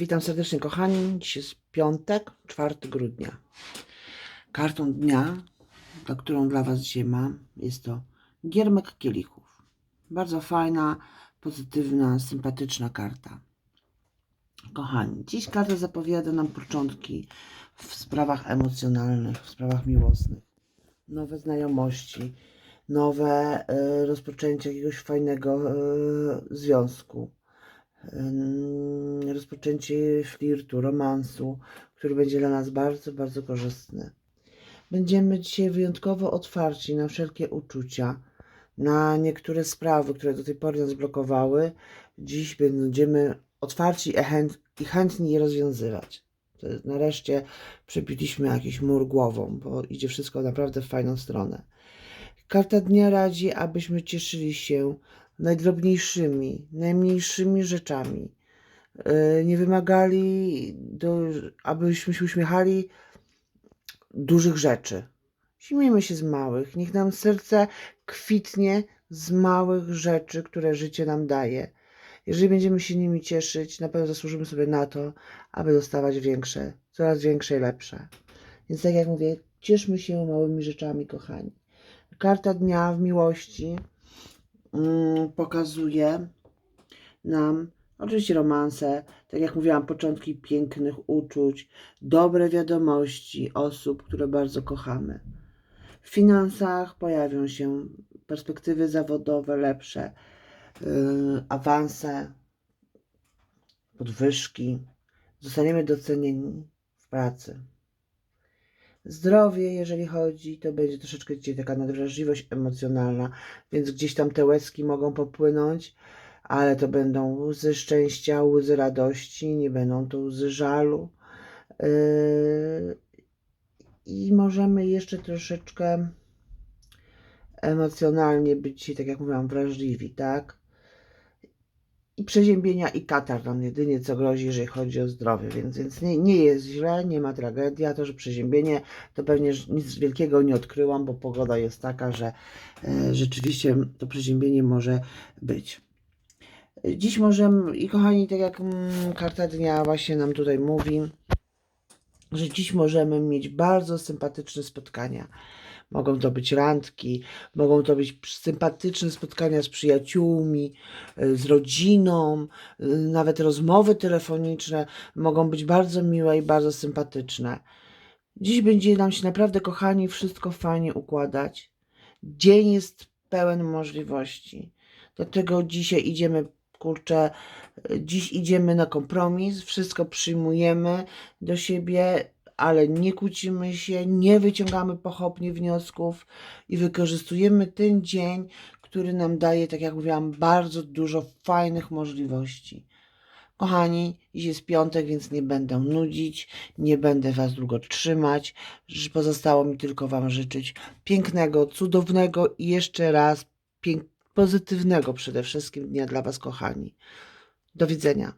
Witam serdecznie, kochani. Dziś jest piątek, 4 grudnia. Kartą dnia, którą dla Was dzisiaj mam, jest to Giermek Kielichów. Bardzo fajna, pozytywna, sympatyczna karta. Kochani, dziś karta zapowiada nam początki w sprawach emocjonalnych, w sprawach miłosnych. Nowe znajomości, nowe e, rozpoczęcie jakiegoś fajnego e, związku rozpoczęcie flirtu, romansu, który będzie dla nas bardzo, bardzo korzystny. Będziemy dzisiaj wyjątkowo otwarci na wszelkie uczucia, na niektóre sprawy, które do tej pory nas blokowały. Dziś będziemy otwarci i, chęt, i chętni je rozwiązywać. Nareszcie przebiliśmy jakiś mur głową, bo idzie wszystko naprawdę w fajną stronę. Karta dnia radzi, abyśmy cieszyli się najdrobniejszymi, najmniejszymi rzeczami. Yy, Nie wymagali, do, abyśmy się uśmiechali dużych rzeczy. Śmiejmy się z małych. Niech nam serce kwitnie z małych rzeczy, które życie nam daje. Jeżeli będziemy się nimi cieszyć, na pewno zasłużymy sobie na to, aby dostawać większe, coraz większe i lepsze. Więc tak jak mówię, cieszmy się małymi rzeczami, kochani. Karta dnia w miłości pokazuje nam oczywiście romanse, tak jak mówiłam, początki pięknych uczuć, dobre wiadomości osób, które bardzo kochamy. W finansach pojawią się perspektywy zawodowe lepsze, yy, awanse, podwyżki. Zostaniemy docenieni w pracy. Zdrowie, jeżeli chodzi, to będzie troszeczkę dzisiaj taka nadwrażliwość emocjonalna, więc gdzieś tam te łezki mogą popłynąć, ale to będą łzy szczęścia, łzy radości, nie będą to łzy żalu. Yy, I możemy jeszcze troszeczkę emocjonalnie być tak jak mówiłam, wrażliwi, tak? I przeziębienia i katar nam jedynie co grozi, jeżeli chodzi o zdrowie, więc, więc nie, nie jest źle, nie ma tragedii, a to, że przeziębienie, to pewnie nic wielkiego nie odkryłam, bo pogoda jest taka, że e, rzeczywiście to przeziębienie może być. Dziś możemy, i kochani, tak jak mm, karta dnia właśnie nam tutaj mówi, że dziś możemy mieć bardzo sympatyczne spotkania. Mogą to być randki, mogą to być sympatyczne spotkania z przyjaciółmi, y, z rodziną, y, nawet rozmowy telefoniczne mogą być bardzo miłe i bardzo sympatyczne. Dziś będzie nam się naprawdę, kochani, wszystko fajnie układać. Dzień jest pełen możliwości. Dlatego dzisiaj idziemy, kurczę, y, dziś idziemy na kompromis, wszystko przyjmujemy do siebie, ale nie kłócimy się, nie wyciągamy pochopnie wniosków i wykorzystujemy ten dzień, który nam daje, tak jak mówiłam, bardzo dużo fajnych możliwości. Kochani, dziś jest piątek, więc nie będę nudzić, nie będę Was długo trzymać. Pozostało mi tylko Wam życzyć pięknego, cudownego i jeszcze raz pozytywnego przede wszystkim dnia dla Was, kochani. Do widzenia.